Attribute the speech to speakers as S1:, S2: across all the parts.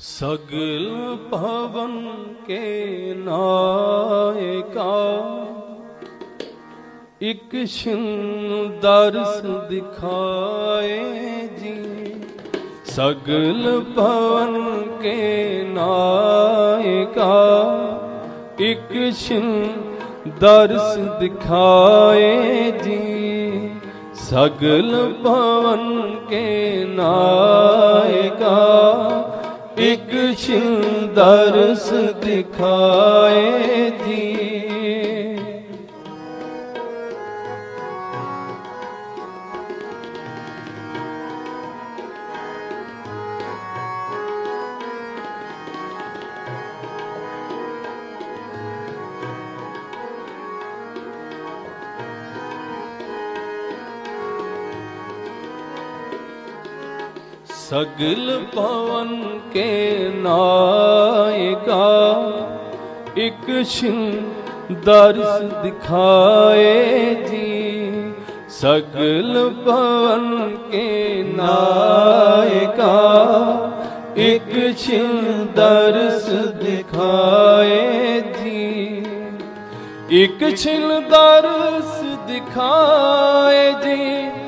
S1: सगल भवन के नायका ਇੱਕ ਛਿਨ ਦਰਸ ਦਿਖਾਏ ਜੀ ਸਗਲ ਭਵਨ ਕੇ ਨਾਇਕਾ ਇੱਕ ਛਿਨ ਦਰਸ ਦਿਖਾਏ ਜੀ ਸਗਲ ਭਵਨ ਕੇ ਨਾਇਕਾ ਇੱਕ ਛਿਨ ਦਰਸ ਦਿਖਾਏ ਜੀ। सगल पवन के नायका एक छिन दर्श दिखाए जी सगल पवन के नायका एक छिन दर्श दिखाए जी एक छिन दर्श दिखाए जी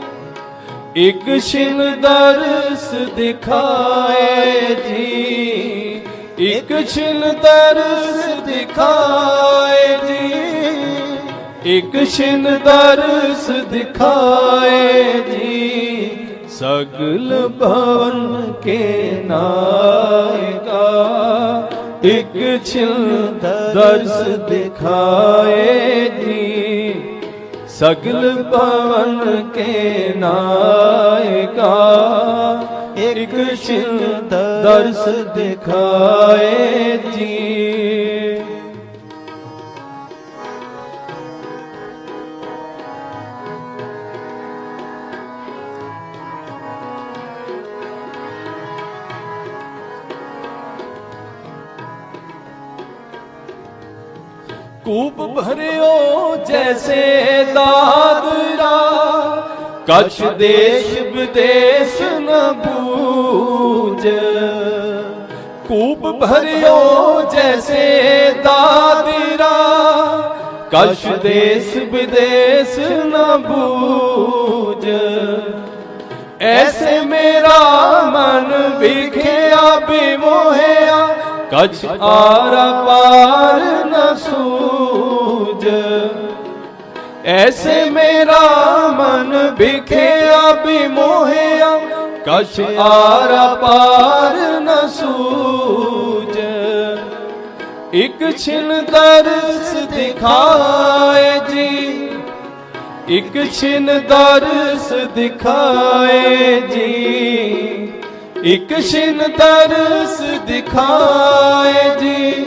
S1: ਇਕ ਛਿਨ ਦਰਸ ਦਿਖਾਏ ਜੀ। ਇੱਕ ਛਿਨ ਦਰਸ ਦਿਖਾਏ ਜੀ। ਇੱਕ ਛਿਨ ਦਰਸ ਦਿਖਾਏ ਜੀ। ਸਗਲ ਭਵਨ ਕੇ ਨਾਇਕਾ ਇੱਕ ਛਿਨ ਦਰਸ ਦਿਖਾਏ ਜੀ। ਸਗਲ ਭਵਨ ਕੇ ਨਾਇਕਾ ਇੱਕ ਛਿਨ ਦਰਸ ਦਿਖਾਏ ਜੀ। ਕੂਪ ਭਰਿਓ ਜੈਸੇ ਦਾਦਰਾ। ਕਛ ਦੇਸ਼ ਵਿਦੇਸ਼ ਨ ਬੂਝ ਕੂਪ ਭਰਿਓ ਜੈਸੇ ਦਾਦਰਾ। ਕਛ ਦੇਸ਼ ਵਿਦੇਸ਼ ਨ ਬੂਝ ਐਸੇ ਮੇਰਾ ਮਨ ਵਿਖਿਆ ਬਿਮੋਹਿਆ ਕਛ ਆਰ ਪਾਰ ਨ ਸੂਝ। ਐਸੇ ਮੇਰਾ ਮਨ ਵਿਖਿਆ ਬਿਮੋਹਿਆ ਕਛ ਆਰ ਪਾਰ ਨ ਸੂਝ। ਇਕ ਛਿਨ ਦਰਸ ਦਿਖਾਏ ਜੀ, ਇੱਕ ਛਿਨ ਦਰਸ ਦਿਖਾਏ ਜੀ। ਇੱਕ ਛਿਨ ਦਰਸ ਦਿਖਾਏ ਜੀ।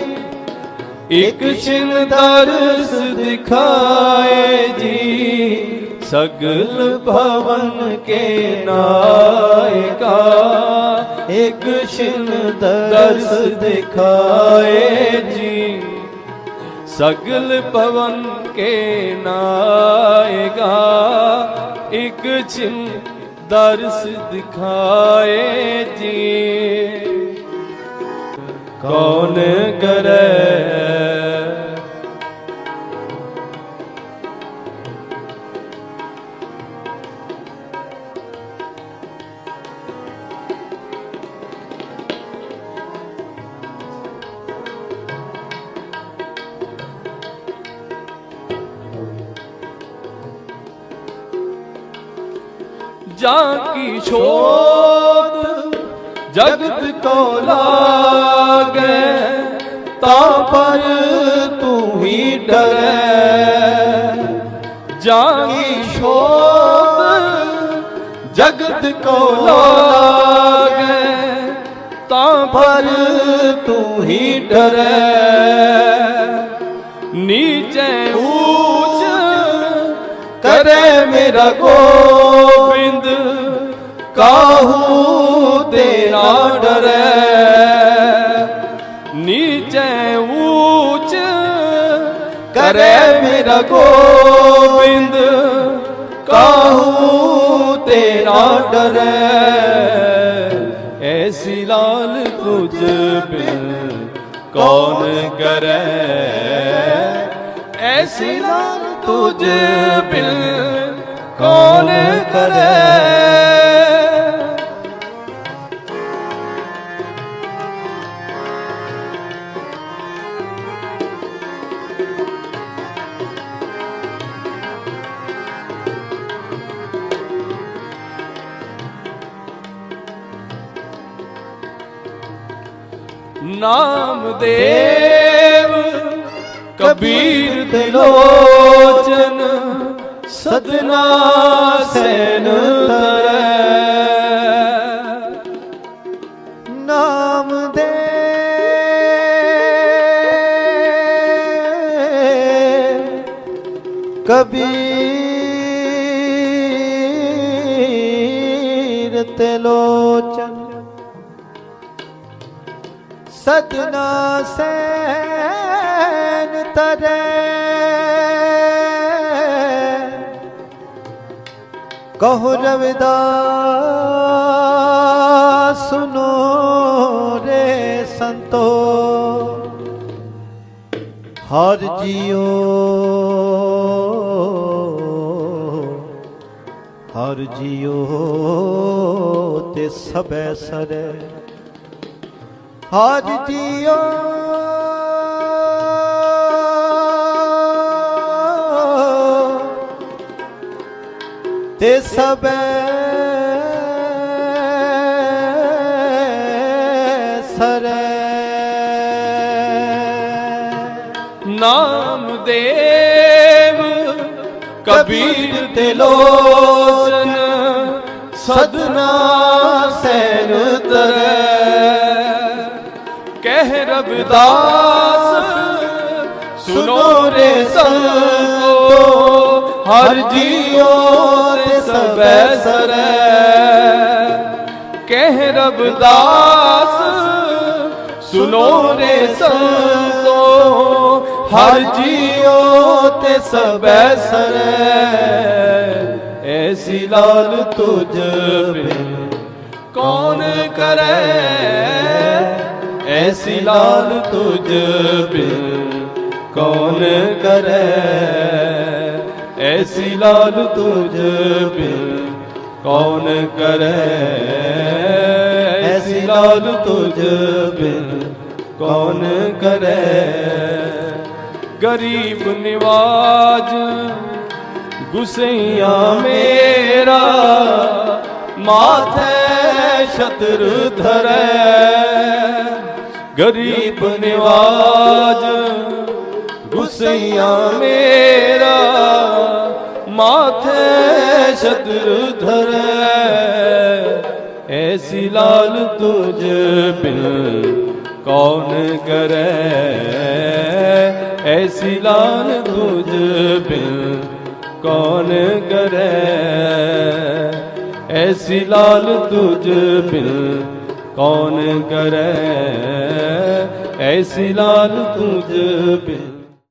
S1: ਇੱਕ ਛਿਨ ਦਰਸ ਦਿਖਾਏ ਜੀ। ਸਗਲ ਭਵਨ ਕੇ ਨਾਇਕਾ। ਇੱਕ ਛਿਨ ਦਰਸ ਦਿਖਾਏ ਜੀ। ਸਗਲ ਭਵਨ ਕੇ ਨਾਇਕਾ। ਇੱਕ ਛਿਨ ਦਰਸ ਦਿਖਾਏ ਜੀ। ਕੌਣ ਕਰੇ ਜਾ ਕੀ ਛੋਤ ਜਗਤ ਕੋ ਲਾਗੈ, ਤਾਂ ਪਰ ਤੂੰ ਹੀ ਡਰੈ। ਜਾ ਕੀ ਛੋਤ ਜਗਤ ਕੋ ਲਾਗੈ, ਤਾਂ ਪਰ ਤੂੰ ਹੀ ਡਰੈ। ਨੀਚੇ ਊਚ ਕਰੇ ਕਾਹੂ ਤੇਰਾ ਡਰੈ? ਨੀਚੇ ਊਚ ਕਰੇ ਮੇਰਾ ਗੋਬਿੰਦ। ਕਾਹੂ ਤੇਰਾ ਡਰੈ? ਐਸੀ ਲਾਲ ਤੁਝ ਬਿਨ ਕੌਣ ਕਰੈ? ਐਸੀ ਲਾਲ ਤੁਝ ਬਿਨ ਕੌਣ ਕਰੈ? ਨਾਮਦੇਵ ਕਬੀਰ ਤੇ ਲੋਚਨ ਸਦਨਾ ਸੈਨ ਤਰੈ।
S2: ਨਾਮ ਦੇ ਕਬੀਰ ਤੇ ਲੋਚਨ ਸਜਣਾ ਸੈਨ ਤਰੇ। ਕਹੋ ਰਵਿਦਾ ਸੁਨੋ ਰੇ ਸੰਤੋ। ਹਰ ਜੀਓ ਹਰ ਜੀਓ ਤੇ ਸਬੈ ਸਰੇ। ਹਰ ਜੀਓ। ਤੇ ਸਬੈ ਸਰੇ।
S1: ਨਾਮਦੇਵ ਕਬੀਰ ਤੇ ਲੋਚਨ ਸਦਨਾ ਸੈਨ ਰਬਦਾਸ ਸੁਨੋ ਰੇ ਸੰਤੋ ਹਰ ਜੀਓ ਤੇ ਸਬੈ ਸਰੈ। ਕਹਿ ਰਬਦਾਸ ਸੁਨੋ ਰੇ ਸੰਤੋ ਹਰ ਜੀਓ ਤੇ ਸਬੈ ਸਰੈ। ਐਸੀ ਲਾਲ ਤੁਝ ਬਿਨ ਕੌਣ ਕਰੈ? ਐਸੀ ਲਾਲ ਤੁਝ ਬਿਨ ਕੌਣ ਕਰੈ? ਐਸੀ ਲਾਲ ਤੁਝ ਬਿਨ ਕੌਣ ਕਰੈ? ਐਸੀ ਲਾਲ ਤੁਝ ਬਿਨ ਕੌਣ ਕਰੈ? ਗਰੀਬ ਨਿਵਾਜ ਗੁਸਈਆ ਮੇਰਾ ਮਾਥੇ ਛਤਰ ਧਰੈ। ਗਰੀਬ ਨਿਵਾਜ ਗੁਸਈਆ ਮੇਰਾ ਮਾਥੇ ਛਤਰ ਧਰੈ ਐਸੀ ਲਾਲ ਤੁਝ ਬਿਨ ਕੌਣ ਕਰੈ ਐਸੀ ਲਾਲ ਤੁਝ ਬਿਨ ਕੌਣ ਕਰੈ ਐਸੀ ਲਾਲ ਤੁਝ ਬਿਨ ਕੌਣ ਕਰੈ? ਐਸੀ ਲਾਲ ਤੁਝ ਬਿਨ